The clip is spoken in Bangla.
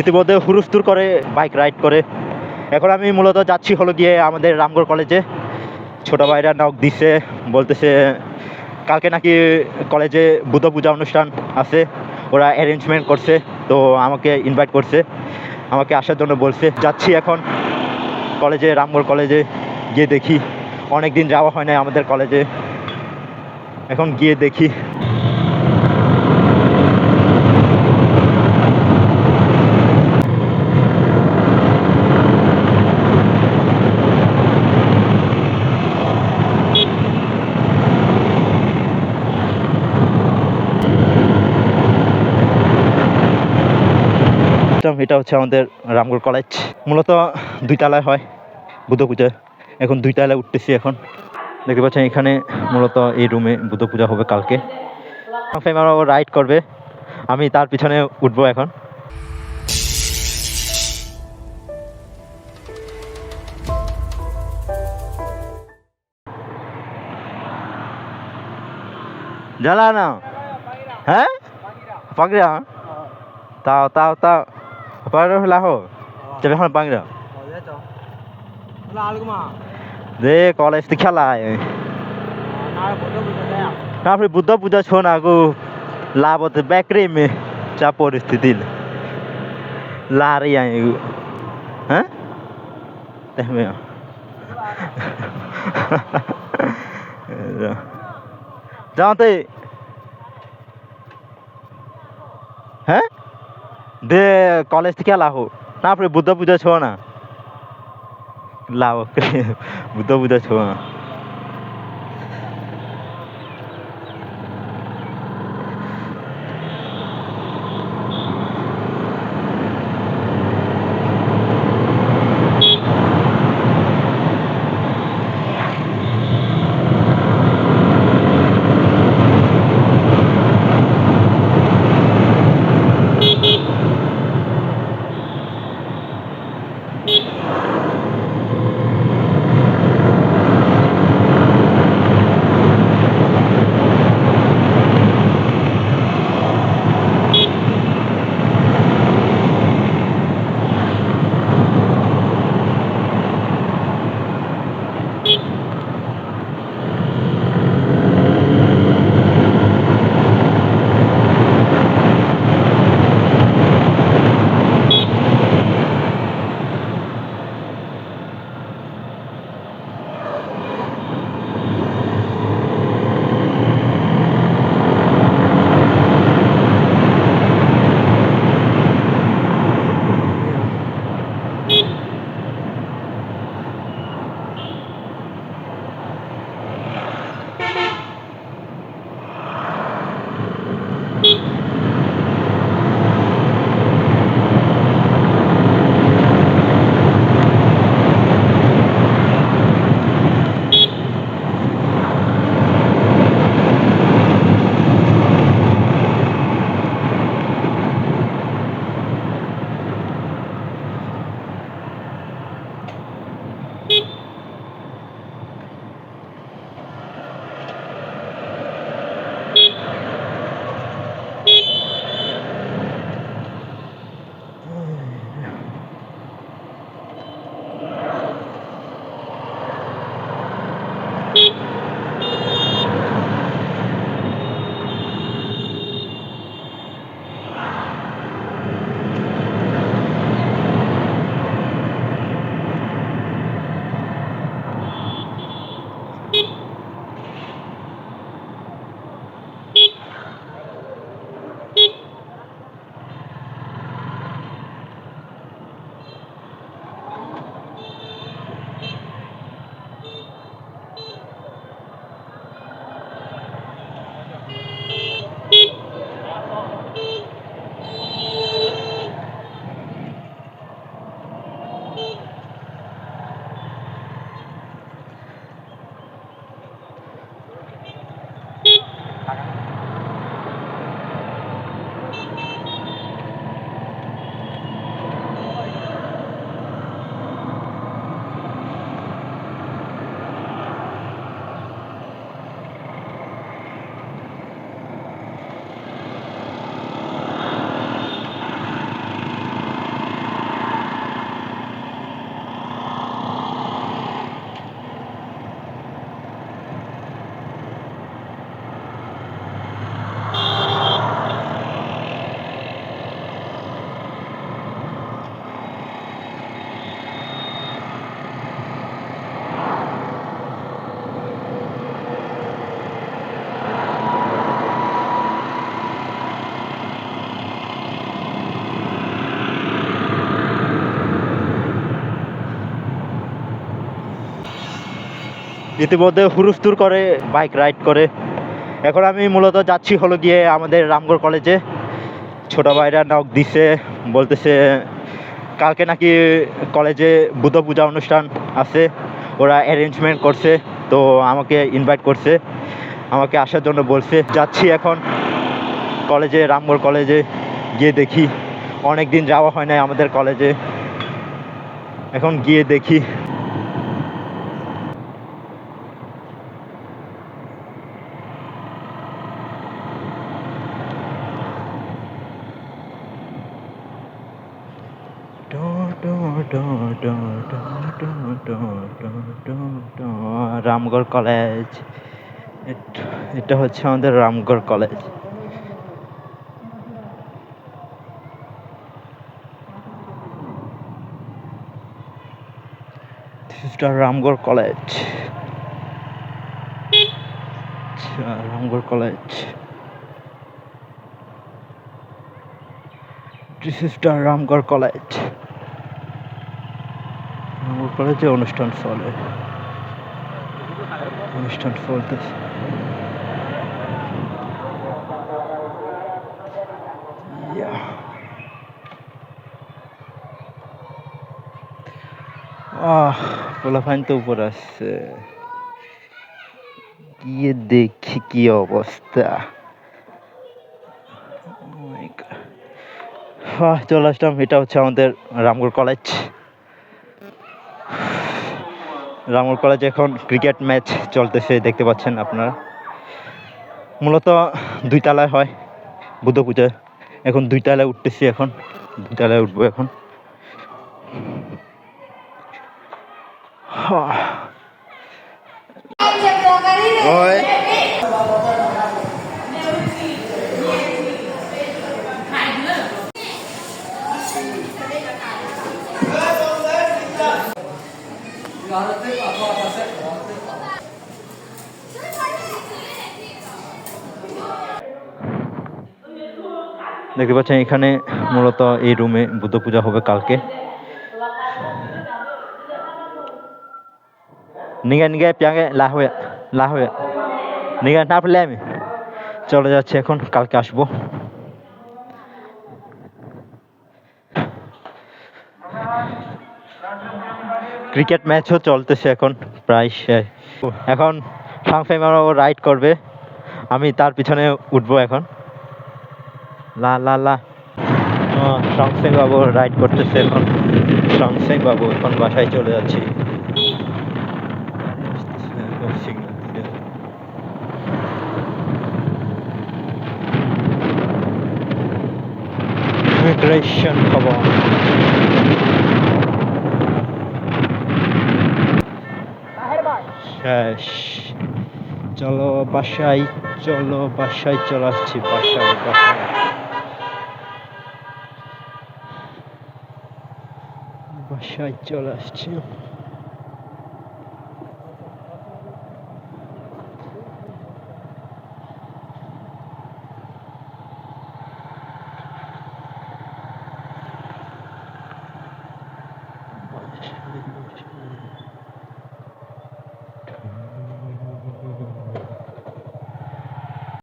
ইতিমধ্যে হুরুস্তুর করে, বাইক রাইড করে। এখন আমি মূলত যাচ্ছি হলো গিয়ে আমাদের রামগড় কলেজে। ছোটো ভাইরা নক দিছে, বলতেছে, কালকে নাকি কলেজে বুদ্ধ পূজা অনুষ্ঠান আছে, ওরা অ্যারেঞ্জমেন্ট করছে, তো আমাকে ইনভাইট করছে, আমাকে আসার জন্য বলছে, যাচ্ছি এখন কলেজে, রামগড় কলেজে, গিয়ে দেখি। অনেক দিন যাওয়া হয় না আমাদের কলেজে। এখন গিয়ে দেখি। এটা- এটা হচ্ছে আমাদের রামগড় কলেজ মূলত দুই তলায় হয় বুদ্ধ পূজা এখন দুই তলায় উঠতেছি এখন। দেখতে পাচ্ছেন, এখানে মূলত এই রুমে বুদ্ধ পূজা হবে কালকে। ফেমারও রাইড করবে। আমি তার পিছনে উঠবো এখন। জ্বালা না হ্যাঁ? পাগড়া? 바로 흘라호 저기 한 방이라 어디죠? 흘라알구마 네, college 때 খেলা তারপরে বুদ্ধ পূজা শোন আগু। লাভ হতে ব্যাকরে মে যা পরিস্থিতি। লারে আই হ্যাঁ? দেখবে যাওতে হ্যাঁ? দে কলেজ থেকে লাহো। না আপনি বুদ্ধ পূজা ছো না। লাও বুদ্ধ পূজা ছো ইতিমধ্যে হুরুস্তুর করে, বাইক রাইড করে। এখন আমি মূলত যাচ্ছি হলো গিয়ে আমাদের রামগড় কলেজে ছোট ভাইরা নক দিছে, বলতেছে, কালকে নাকি কলেজে বুদ্ধ পূজা অনুষ্ঠান আছে, ওরা অ্যারেঞ্জমেন্ট করছে, তো আমাকে ইনভাইট করছে, আমাকে আসার জন্য বলছে। যাচ্ছি এখন কলেজে রামগড় কলেজে গিয়ে দেখি। অনেক দিন যাওয়া হয় নাই আমাদের কলেজে এখন গিয়ে দেখি। রামগড় কলেজ। এট- হচ্ছে আমাদের রামগড় কলেজ। রামগড় কলেজ আচ্ছা Ramgarh college This is the Ramgarh college Ramgarh কলেজে অনুষ্ঠান চলে, অনুষ্ঠান চলতেছে। আহ পোলাফাইন তো উপর আসছে। গিয়ে দেখি কি অবস্থা। Oh চলে আসলাম, এটা হচ্ছে আমাদের রামগড় কলেজ। রামগড় কলেজে এখন ক্রিকেট ম্যাচ চলতেছে দেখতে পাচ্ছেন আপনারা। মূলত দুই তালায় হয় বুদ্ধ পূজা। এখন দুই তালায় উঠতেছি এখন দুই তালায় উঠবো এখন। আহ, দেখতে পাচ্ছেন, এখানে মূলত এই রুমে বুদ্ধ পূজা হবে কালকে। নিগা নিগা প্যাগে লা হয়ে লা হয়ে। নিগা না পেলে আমি। চলে যাচ্ছে এখন, কালকে আসব। ক্রিকেট ম্যাচও চলতেছে এখন, প্রায় শেষ। এখন সাংফাই ও রাইড করবে। আমি তার পিছনে উঠবো এখন। লা লা লা। সংসেং বাবু রাইড করতেছে এখন। সংসেং বাবু এখন বাসায় চলে যাচ্ছি। ইমিগ্রেশন খবর। চলো বাসায় চলো বাসায় চলে আসছি, বাসায় বাসায়। বাসায় চলে আসছি।